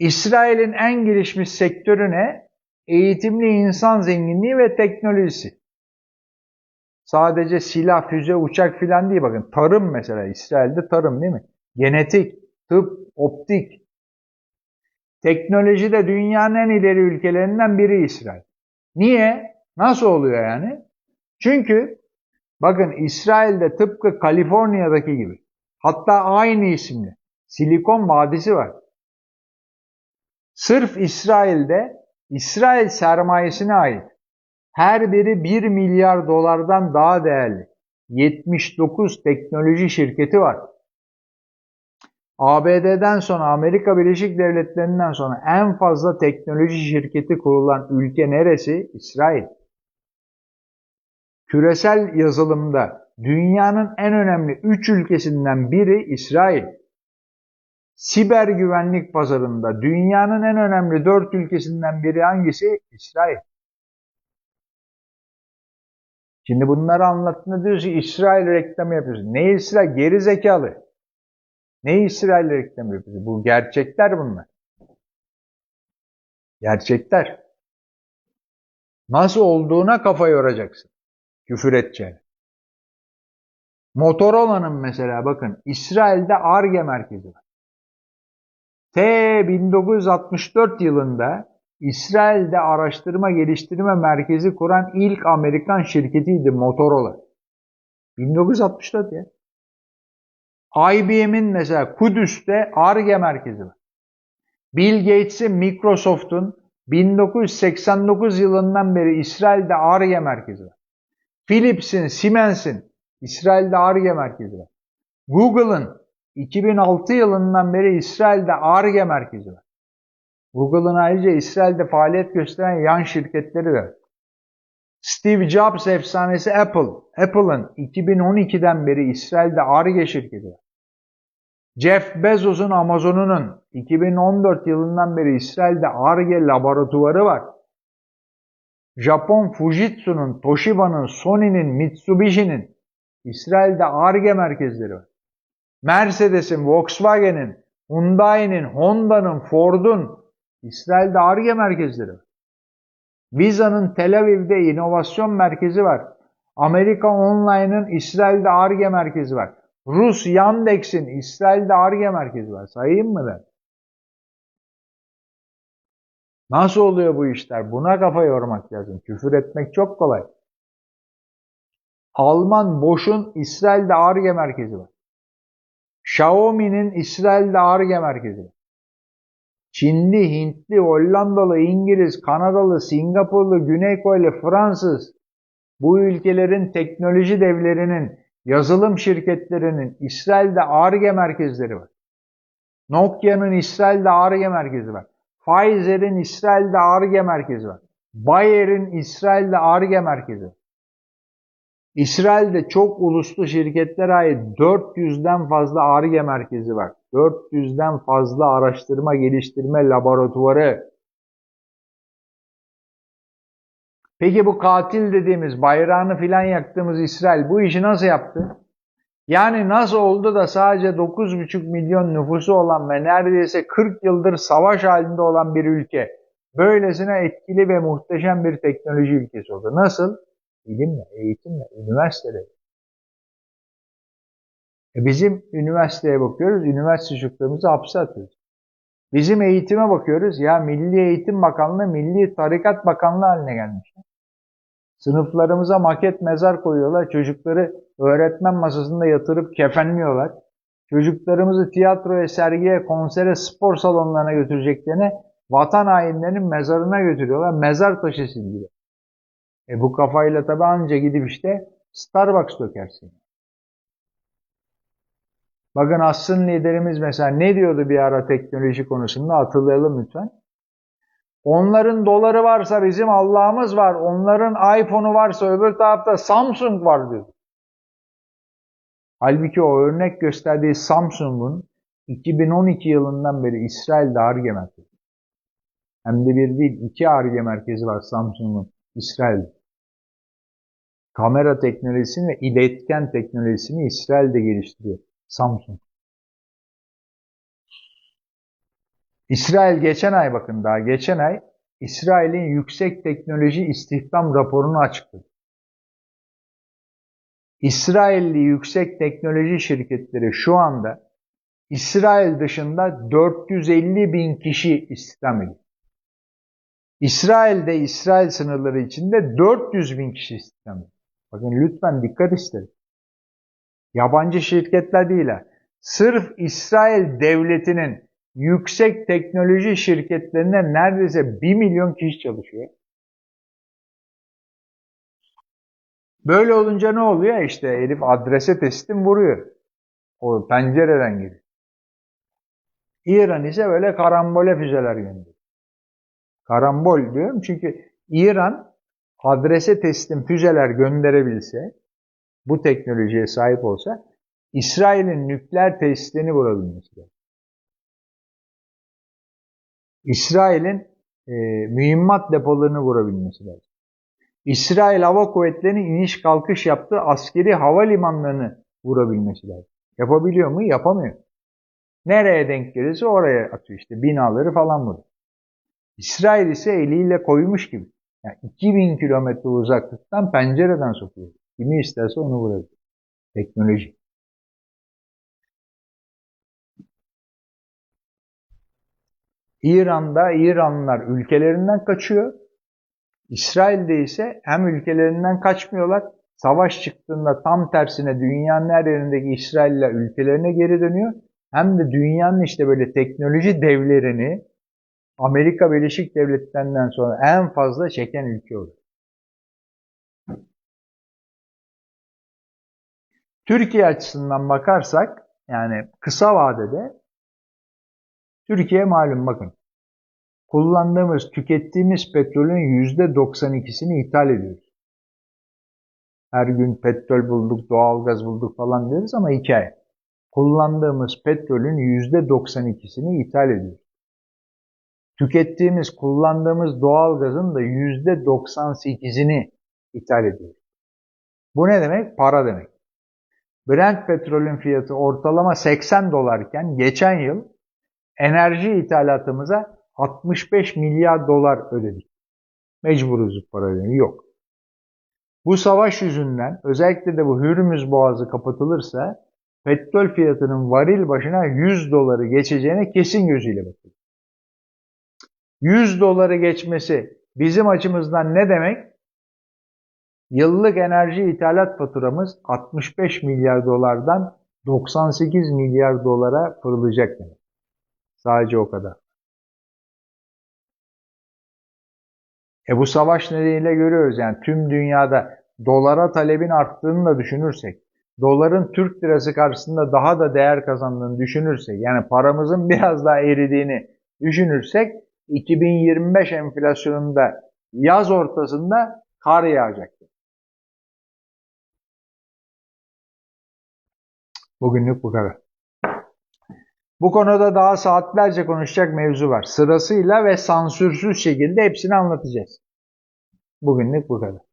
İsrail'in en gelişmiş sektörü ne? Eğitimli insan zenginliği ve teknolojisi. Sadece silah, füze, uçak filan değil bakın. Tarım mesela İsrail'de tarım değil mi? Genetik, tıp, optik. Teknolojide dünyanın en ileri ülkelerinden biri İsrail. Niye? Nasıl oluyor yani? Çünkü bakın İsrail'de tıpkı Kaliforniya'daki gibi hatta aynı isimli Silikon Vadisi var. Sırf İsrail'de İsrail sermayesine ait her biri 1 milyar dolardan daha değerli 79 teknoloji şirketi var. ABD'den sonra Amerika Birleşik Devletleri'nden sonra en fazla teknoloji şirketi kurulan ülke neresi? İsrail. Küresel yazılımda dünyanın en önemli 3 ülkesinden biri İsrail. Siber güvenlik pazarında dünyanın en önemli 4 ülkesinden biri hangisi? İsrail. Şimdi bunları anlattığında diyorsun ki İsrail reklamı yapıyorsun. Ne İsrail? Geri zekalı. Ne İsrail reklamı yapıyorsun? Bu gerçekler bunlar. Gerçekler. Nasıl olduğuna kafa yoracaksın. Küfür edeceğine. Motorola'nın mesela bakın İsrail'de ARGE merkezi var. T 1964 yılında İsrail'de araştırma geliştirme merkezi kuran ilk Amerikan şirketiydi Motorola. 1964 ya. IBM'in mesela Kudüs'te ARGE merkezi var. Bill Gates'in Microsoft'un 1989 yılından beri İsrail'de ARGE merkezi var. Philips'in, Siemens'in İsrail'de ARGE merkezi var. Google'ın 2006 yılından beri İsrail'de ARGE merkezi var. Google'ın ayrıca İsrail'de faaliyet gösteren yan şirketleri var. Steve Jobs efsanesi Apple. Apple'ın 2012'den beri İsrail'de ARGE şirketi var. Jeff Bezos'un Amazon'unun 2014 yılından beri İsrail'de ARGE laboratuvarı var. Japon Fujitsu'nun, Toshiba'nın, Sony'nin, Mitsubishi'nin İsrail'de ARGE merkezleri var. Mercedes'in, Volkswagen'in, Hyundai'nin, Honda'nın, Ford'un İsrail'de ARGE merkezleri var. Visa'nın Tel Aviv'de inovasyon merkezi var. Amerika Online'ın İsrail'de ARGE merkezi var. Rus Yandex'in İsrail'de ARGE merkezi var. Sayayım mı ben? Nasıl oluyor bu işler? Buna kafa yormak lazım. Küfür etmek çok kolay. Alman Bosch'un İsrail'de ARGE merkezi var. Xiaomi'nin İsrail'de ARGE merkezi. Çinli, Hintli, Hollandalı, İngiliz, Kanadalı, Singapurlu, Güney Koreli, Fransız bu ülkelerin teknoloji devlerinin, yazılım şirketlerinin İsrail'de ARGE merkezleri var. Nokia'nın İsrail'de ARGE merkezi var. Pfizer'in İsrail'de ARGE merkezi var. Bayer'in İsrail'de ARGE merkezi var. İsrail'de çok uluslu şirketlere ait 400'den fazla ARGE merkezi var. 400'den fazla araştırma geliştirme laboratuvarı. Peki bu katil dediğimiz bayrağını filan yaktığımız İsrail bu işi nasıl yaptı? Yani nasıl oldu da sadece 9,5 milyon nüfusu olan ve neredeyse 40 yıldır savaş halinde olan bir ülke böylesine etkili ve muhteşem bir teknoloji ülkesi oldu? Nasıl? İlimle, eğitimle, üniversiteyle. E bizim üniversiteye bakıyoruz, üniversite çocuklarımızı hapse atıyoruz. Bizim eğitime bakıyoruz, ya Milli Eğitim Bakanlığı, Milli Tarikat Bakanlığı haline gelmiş. Sınıflarımıza maket mezar koyuyorlar, çocukları öğretmen masasında yatırıp kefenliyorlar. Çocuklarımızı tiyatroya, sergiye, konsere, spor salonlarına götüreceklerine vatan hainlerinin mezarına götürüyorlar. Mezar taşı silgiler. E bu kafayla tabi anca gidip işte Starbucks dökersin. Bakın Asrın liderimiz mesela ne diyordu bir ara teknoloji konusunda hatırlayalım lütfen. Onların doları varsa bizim Allah'ımız var. Onların iPhone'u varsa öbür tarafta Samsung var diyor. Halbuki o örnek gösterdiği Samsung'un 2012 yılından beri İsrail'de ARGE merkezi. Hem de bir değil, iki ARGE merkezi var Samsung'un İsrail'de. Kamera teknolojisini ve iletken teknolojisini İsrail'de geliştiriyor. Samsung. İsrail geçen ay bakın daha geçen ay İsrail'in yüksek teknoloji istihdam raporunu açıkladı. İsrailli yüksek teknoloji şirketleri şu anda İsrail dışında 450 bin kişi istihdam ediyor. İsrail'de İsrail sınırları içinde 400 bin kişi istihdam ediyor. Bakın lütfen dikkat isterim. Yabancı şirketler değil ha. Sırf İsrail devletinin yüksek teknoloji şirketlerinde neredeyse 1 milyon kişi çalışıyor. Böyle olunca ne oluyor? İşte herif adrese teslim vuruyor. O pencereden giriyor. İran ise böyle karambole füzeler gönderiyor. Karambol diyorum çünkü İran adrese teslim füzeler gönderebilse, bu teknolojiye sahip olsa, İsrail'in nükleer tesislerini vurabilmesi lazım. İsrail'in e, mühimmat depolarını vurabilmesi lazım. İsrail Hava Kuvvetleri'nin iniş kalkış yaptığı askeri havalimanlarını vurabilmesi lazım. Yapabiliyor mu? Yapamıyor. Nereye denk gelirse oraya atıyor işte binaları falan vuruyor. İsrail ise eliyle koymuş gibi. Yani 2000 kilometre uzaklıktan pencereden sokuyor. Kimi isterse onu vurabilir. Teknoloji. İran'da İranlılar ülkelerinden kaçıyor. İsrail'de ise hem ülkelerinden kaçmıyorlar, savaş çıktığında tam tersine dünyanın her yerindeki İsrailler ülkelerine geri dönüyor. Hem de dünyanın işte böyle teknoloji devlerini Amerika Birleşik Devletleri'nden sonra en fazla çeken ülke olur. Türkiye açısından bakarsak yani kısa vadede Türkiye malum bakın kullandığımız, tükettiğimiz petrolün %92'sini ithal ediyoruz. Her gün petrol bulduk, doğalgaz bulduk falan diyoruz ama hikaye. Kullandığımız petrolün %92'sini ithal ediyoruz. Tükettiğimiz, kullandığımız doğalgazın da %98'ini ithal ediyoruz. Bu ne demek? Para demek. Brent petrolün fiyatı ortalama 80 dolarken geçen yıl enerji ithalatımıza 65 milyar dolar ödedik. Mecburuz para ödemeyi yok. Bu savaş yüzünden özellikle de bu Hürmüz Boğazı kapatılırsa petrol fiyatının varil başına 100 doları geçeceğine kesin gözüyle bakıyor. 100 doları geçmesi bizim açımızdan ne demek? Yıllık enerji ithalat faturamız 65 milyar dolardan 98 milyar dolara fırlayacak demek. Sadece o kadar. E bu savaş nedeniyle görüyoruz yani tüm dünyada dolara talebin arttığını da düşünürsek, doların Türk lirası karşısında daha da değer kazandığını düşünürsek, yani paramızın biraz daha eridiğini düşünürsek, 2025 enflasyonunda yaz ortasında kar yağacaktır. Bugünlük bu kadar. Bu konuda daha saatlerce konuşacak mevzu var. Sırasıyla ve sansürsüz şekilde hepsini anlatacağız. Bugünlük bu kadar.